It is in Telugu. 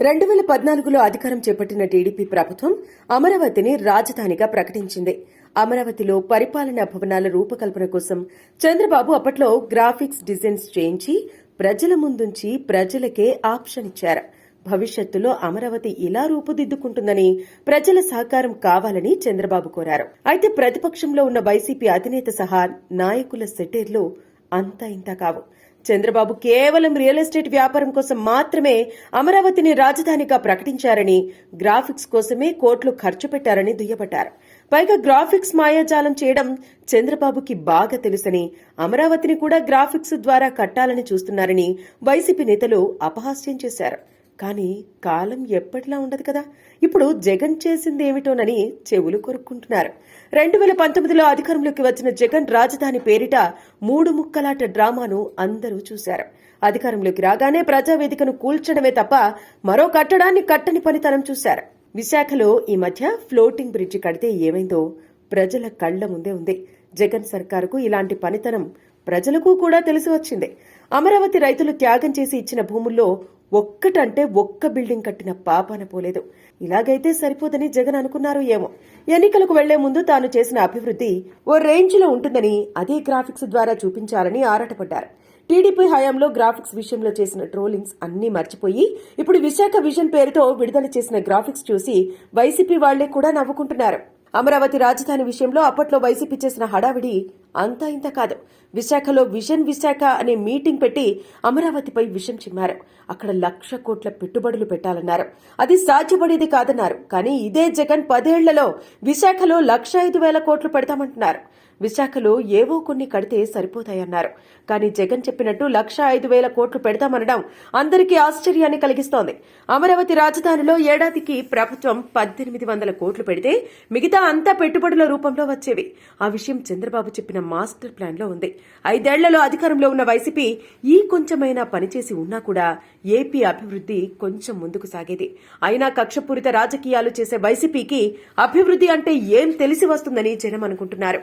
రెండు వేల పద్నాలుగులో అధికారం చేపట్టిన టీడీపీ ప్రభుత్వం అమరావతిని రాజధానిగా ప్రకటించింది. అమరావతిలో పరిపాలనా భవనాల రూపకల్పన కోసం చంద్రబాబు అప్పట్లో గ్రాఫిక్స్ డిజైన్స్ చేయించి ప్రజల ముందుంచి ప్రజలకే ఆప్షన్ ఇచ్చారు. భవిష్యత్తులో అమరావతి ఇలా రూపుదిద్దుకుంటుందని ప్రజల సహకారం కావాలని చంద్రబాబు కోరారు. అయితే ప్రతిపక్షంలో ఉన్న వైసీపీ అధినేత సహా నాయకుల సెటేర్లు అంతా ఇంత కావు. చంద్రబాబు కేవలం రియల్ ఎస్టేట్ వ్యాపారం కోసం మాత్రమే అమరావతిని రాజధానిగా ప్రకటించారని గ్రాఫిక్స్ కోసమే కోట్లు ఖర్చు పెట్టారని దుయ్యబట్టారు. పైగా గ్రాఫిక్స్ మాయాజాలం చేయడం చంద్రబాబుకి బాగా తెలుసని అమరావతిని కూడా గ్రాఫిక్స్ ద్వారా కట్టాలని చూస్తున్నారని వైసీపీ నేతలు అపహాస్యం చేశారు. కానీ కాలం ఎప్పటిలా ఉండదు కదా? ఇప్పుడు జగన్ చేసింది ఏమిటోనని చెవులు కొరుక్కుంటున్నారు. రెండు వేల పంతొమ్మిదిలో అధికారంలోకి వచ్చిన జగన్ రాజధాని పేరిట మూడు ముక్కలాట డ్రామాను అందరూ చూశారు. అధికారంలోకి రాగానే ప్రజావేదికను కూల్చడమే తప్ప మరో కట్టడాన్ని కట్టని పనితనం చూశారు. విశాఖలో ఈ మధ్య ఫ్లోటింగ్ బ్రిడ్జి కడితే ఏమైందో ప్రజల కళ్ళ ముందే ఉంది. జగన్ సర్కారుకు ఇలాంటి పనితనం ప్రజలకు కూడా తెలిసి వచ్చింది. అమరావతి రైతులు త్యాగం చేసి ఇచ్చిన భూముల్లో ఒక్కటంటే ఒక్క బిల్డింగ్ కట్టిన పాపాన పోలేదు. ఇలాగైతే సరిపోదని జగన్ అనుకున్నారు ఏమో. ఎన్నికలకు వెళ్ళే ముందు తాను చేసిన అభివృద్ధి ఓ రేంజ్లో ఉంటుందని అదే గ్రాఫిక్స్ ద్వారా చూపించాలని ఆరాటపడ్డారు. టీడీపీ హయాంలో గ్రాఫిక్స్ విషయంలో చేసిన ట్రోలింగ్స్ అన్నీ మర్చిపోయి ఇప్పుడు విశాఖ విజన్ పేరుతో విడుదల చేసిన గ్రాఫిక్స్ చూసి వైసీపీ వాళ్ళే కూడా నవ్వుకుంటున్నారు. అమరావతి రాజధాని విషయంలో అప్పట్లో వైసీపీ చేసిన హడావిడి అంతా ఇంత కాదు. విశాఖలో విజన్ విశాఖ అనే మీటింగ్ పెట్టి అమరావతిపై విషం చిమ్మారు. అక్కడ లక్ష కోట్ల పెట్టుబడులు పెట్టాలన్నారు. అది సాధ్యపడేది కాదన్నారు. కానీ ఇదే జగన్ పదేళ్ళలో విశాఖలో లక్ష ఐదు వేల కోట్లు పెడతామంటున్నారు. విశాఖలో ఏవో కొన్ని కడితే సరిపోతాయన్నారు. కానీ జగన్ చెప్పినట్టు లక్ష ఐదు వేల కోట్లు పెడతామనడం అందరికీ ఆశ్చర్యాన్ని కలిగిస్తోంది. అమరావతి రాజధానిలో ఏడాదికి ప్రభుత్వం పద్దెనిమిది వందల కోట్లు పెడితే మిగతా అంతా పెట్టుబడుల రూపంలో వచ్చేవి. ఆ విషయం చంద్రబాబు చెప్పిన మాస్టర్ ప్లాన్లో ఉంది. ఐదేళ్ళలో అధికారంలో ఉన్న వైసీపీ ఈ కొంచెమైనా పనిచేసి ఉన్నా కూడా ఏపీ అభివృద్ధి కొంచెం ముందుకు సాగేది. అయినా కక్షపూరిత రాజకీయాలు చేసే వైసీపీకి అభివృద్ధి అంటే ఏం తెలిసి వస్తుందని జనం అనుకుంటున్నారు.